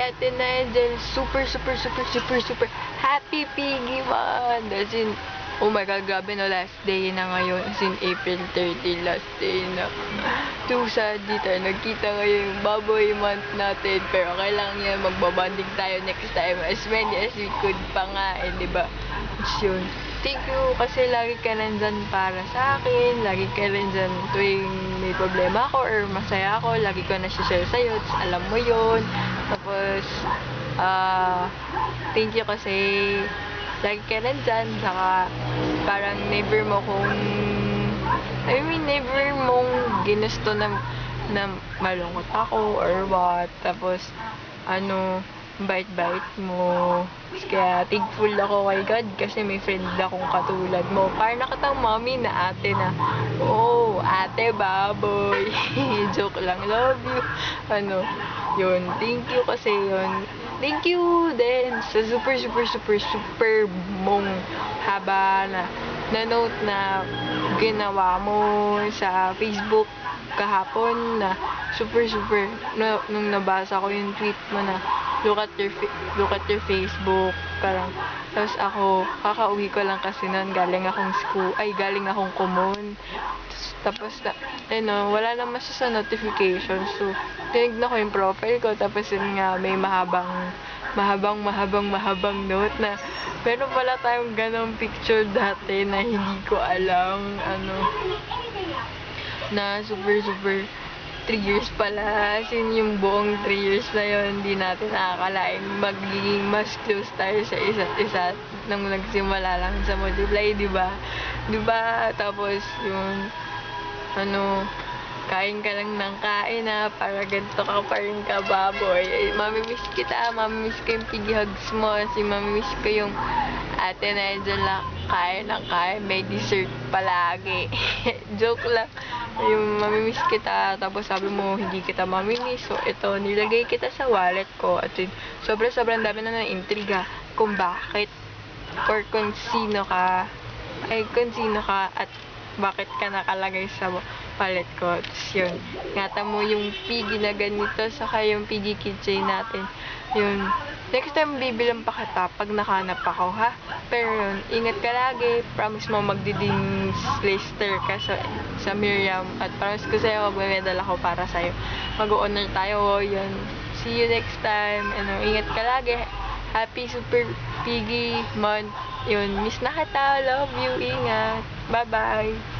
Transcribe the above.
Ate Nigel. Super, super, super, super, super happy Piggy man. As in, oh my God, grabe no, last day na ngayon. As in, April 30, last day na. Too sad, di tayo nagkita ngayon yung baboy month natin. Pero kailangan yan, magbabanding tayo next time. As many as we could pa nga, eh, di ba? It's yun. Thank you kasi lagi ka nandyan para sa akin. Lagi ka nandyan tuwing may problema ako or masaya ako. Lagi ko na-share sa'yo. Alam mo yun. Tapos, ah, thank you kasi lagi ka nandyan. Saka, parang never mo kung, I mean, never mong ginusto na, na malungkot ako or what. Tapos, ano, bait-bait mo. Kaya thankful ako kay God kasi may friend akong katulad mo. Parang nakatang mommy na ate na, oh, ate baboy. Joke lang, love you. Ano, yun, thank you kasi yun. Thank you din sa super, super, super, super mong haba na, na note na ginawa mo sa Facebook kahapon na super super na, nung nabasa ko yung tweet mo na look at your look at your Facebook parang tapos ako kakauwi ko lang kasi noon galing akong school ay galing akong common tapos na ano wala naman siya sa notification so tinignan ko yung profile ko tapos yun nga may mahabang mahabang mahabang mahabang note na pero pala tayong ganong picture dati na hindi ko alam ano na super super 3 years pala. As in, yung buong 3 years na yun, hindi natin nakakalain magiging mas close tayo sa isa't isa nung nagsimula lang sa multiply, di ba? Di ba? Tapos, yung, ano, kain ka lang ng kain na para ganito ka pa rin ka baboy. Mamimiss kita, mamimiss ko yung piggy hugs mo. Kasi mamimiss ko yung ate na dyan lang kain ng kain. May dessert palagi. Joke lang. Yung mamimiss kita, tapos sabi mo hindi kita mamimiss. So, ito, nilagay kita sa wallet ko. At yun, sobrang-sobrang dami na ng intriga kung bakit or kung sino ka ay kung sino ka at bakit ka nakalagay sa wallet ko. Tapos yun, ngata mo yung piggy na ganito, saka yung piggy keychain natin. Yun, next time bibilang pa kita pag nakahanap ako, ha? Pero yun, ingat ka lagi. Promise mo magdiding lister ka sa, sa Miriam. At promise ko sa'yo, magme-medal ako para sa'yo. Mag-honor tayo, yun. See you next time. Ano, ingat ka lagi. Happy Super Piggy Month. Yun, miss na kita. Love you. Ingat. Bye-bye.